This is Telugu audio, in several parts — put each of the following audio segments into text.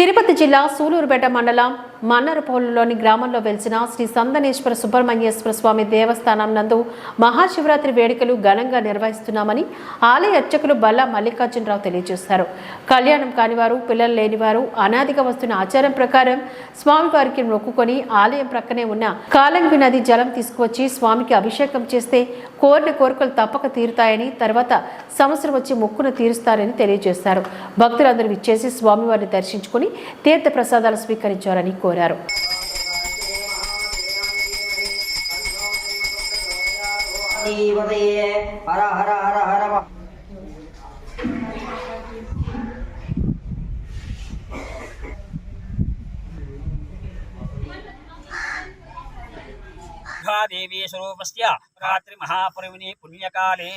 తిరుపతి జిల్లా సూలూరుపేట మండలం మన్నరపోలులోని గ్రామంలో వెలిసిన శ్రీ సందనేశ్వర సుబ్రహ్మణ్యేశ్వర స్వామి దేవస్థానం నందు మహాశివరాత్రి వేడుకలు ఘనంగా నిర్వహిస్తున్నామని ఆలయ అర్చకులు బల్లా మల్లికార్జునరావు తెలియజేశారు. కళ్యాణం కానివారు పిల్లలు లేనివారు అనాదిగా వస్తున్న ఆచారం ప్రకారం స్వామివారికి మొక్కుకొని ఆలయం ప్రక్కనే ఉన్న కాలంగి నది జలం తీసుకువచ్చి స్వామికి అభిషేకం చేస్తే కోరిన కోరికలు తప్పక తీరుతాయని తర్వాత సంవత్సరం వచ్చి మొక్కును తీరుస్తారని తెలియజేశారు. భక్తులందరూ విచ్చేసి స్వామివారిని దర్శించుకుని తీర్థ ప్రసాదాలు స్వీకరించారని కోరారు జీవతే హర హర హర హర మ- దేవీ స్వరూపస్య రాత్రి మహాపరివిని పుణ్యకాలే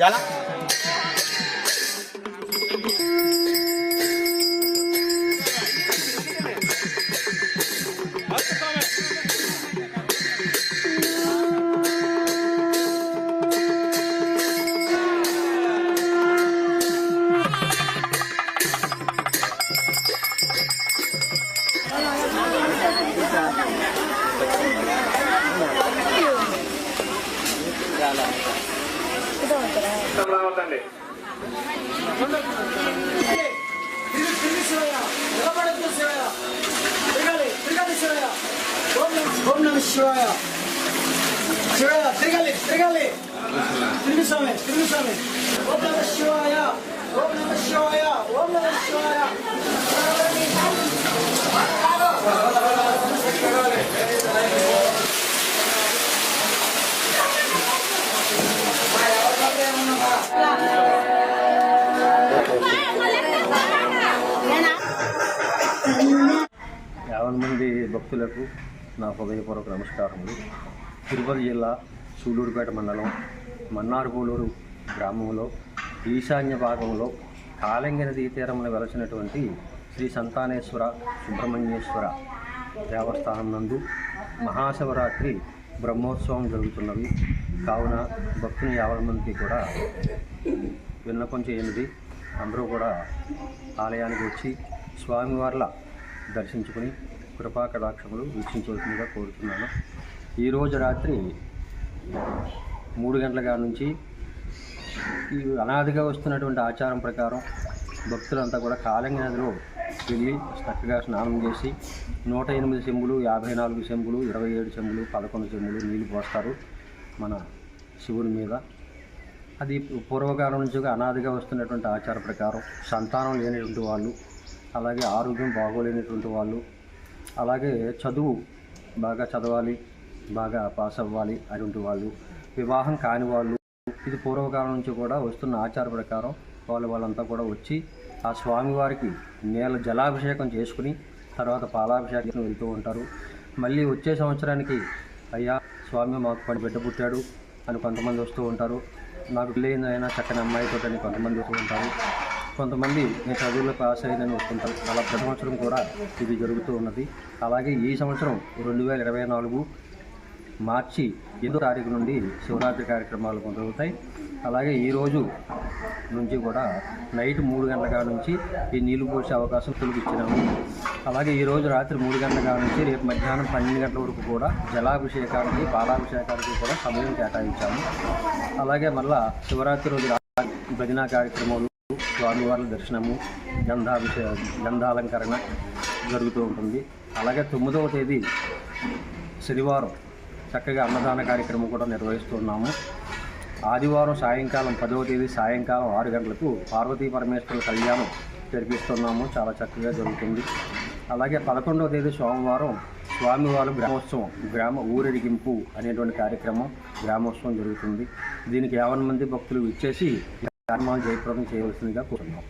జలం రావద్దండి ఓం నమ శివాయ శివాయ తిరగాలి తిరగాలి. తిరుగు స్వామి తిరిగి స్వామి ఓం నమ శివాయ ఓం నమ శివాయ ఓం నమ శివాయ యాభై మంది భక్తులకు నా హృదయపూర్వక నమస్కారములు. తిరుపతి జిల్లా సూళ్ళూరుపేట మండలం మన్నార్పూలూరు గ్రామంలో ఈశాన్య భాగంలో కాళంగి నదీ తీరంలో వెలసినటువంటి శ్రీ సంతానేశ్వర సుబ్రహ్మణ్యేశ్వర దేవస్థానం నందు మహాశివరాత్రి బ్రహ్మోత్సవం జరుగుతున్నవి కావున భక్తుని యాభై మందికి కూడా విన్నపం చేయండి అందరూ కూడా ఆలయానికి వచ్చి స్వామివార్ల దర్శించుకుని కృపా కటాక్షములు వీక్షించవలసిందిగా కోరుతున్నాను. ఈరోజు రాత్రి మూడు గంటల కాడ నుంచి ఈ అనాదిగా వస్తున్నటువంటి ఆచారం ప్రకారం భక్తులంతా కూడా కాలంగి నదిలో వెళ్ళి చక్కగా స్నానం చేసి నూట ఎనిమిది చెంబులు యాభై నాలుగు చెంబులు ఇరవై ఏడు చెంబులు పదకొండు చెంబులు నీళ్ళు పోస్తారు మన శివుని మీద. అది పూర్వకాలం నుంచి అనాదిగా వస్తున్నటువంటి ఆచార ప్రకారం సంతానం లేనటువంటి వాళ్ళు అలాగే ఆరోగ్యం బాగోలేనటువంటి వాళ్ళు అలాగే చదువు బాగా చదవాలి బాగా పాస్ అవ్వాలి అటువంటి వాళ్ళు వివాహం కాని వాళ్ళు ఇది పూర్వకాలం నుంచి కూడా వస్తున్న ఆచార ప్రకారం వాళ్ళు వాళ్ళంతా కూడా వచ్చి ఆ స్వామివారికి నేల జలాభిషేకం చేసుకుని తర్వాత పాలాభిషేకం వెళ్తూ ఉంటారు. మళ్ళీ వచ్చే సంవత్సరానికి అయ్యా స్వామి మాకు పని బిడ్డ పుట్టాడు అని కొంతమంది వస్తూ ఉంటారు. నాకు పెళ్ళైంది అయినా చక్కని అమ్మాయితో అని కొంతమంది వస్తుంటారు కొంతమంది నేను చదువులో పాస్ అయ్యిందని వస్తుంటారు అలా ప్రతి సంవత్సరం కూడా ఇది జరుగుతూ ఉన్నది. అలాగే ఈ సంవత్సరం రెండు వేల ఇరవై నాలుగు మార్చి ఎనిమిదో తారీఖు నుండి శివరాత్రి కార్యక్రమాలు కొనసాగుతాయి అలాగే ఈరోజు నుంచి కూడా నైట్ మూడు గంటల కాడ నుంచి ఈ నీళ్ళు పోసే అవకాశం తొలిగిచ్చినాము అలాగే ఈరోజు రాత్రి మూడు గంటల కాడ నుంచి రేపు మధ్యాహ్నం పన్నెండు గంటల వరకు కూడా జలాభిషేకానికి పాలాభిషేకానికి కూడా సమయం కేటాయించాము. అలాగే మళ్ళా శివరాత్రి రోజు రా- భజన కార్యక్రమాలు స్వామివార్ల దర్శనము గంధాభిషే గంధాలంకరణ జరుగుతూ ఉంటుంది. అలాగే తొమ్మిదవ తేదీ శనివారం చక్కగా అన్నదాన కార్యక్రమం కూడా నిర్వహిస్తున్నాము. ఆదివారం సాయంకాలం పదవ తేదీ సాయంకాలం ఆరు గంటలకు పార్వతీ పరమేశ్వరుల కళ్యాణం జరిపిస్తున్నాము. చాలా చక్కగా జరుగుతుంది. అలాగే పదకొండవ తేదీ సోమవారం స్వామివారు గ్రామోత్సవం గ్రామ ఊరెడిగింపు అనేటువంటి కార్యక్రమం గ్రామోత్సవం జరుగుతుంది. దీనికి యావన్ మంది భక్తులు ఇచ్చేసి ఈ కార్యక్రమాలు జయప్రదం చేయవలసిందిగా కోరుతున్నాం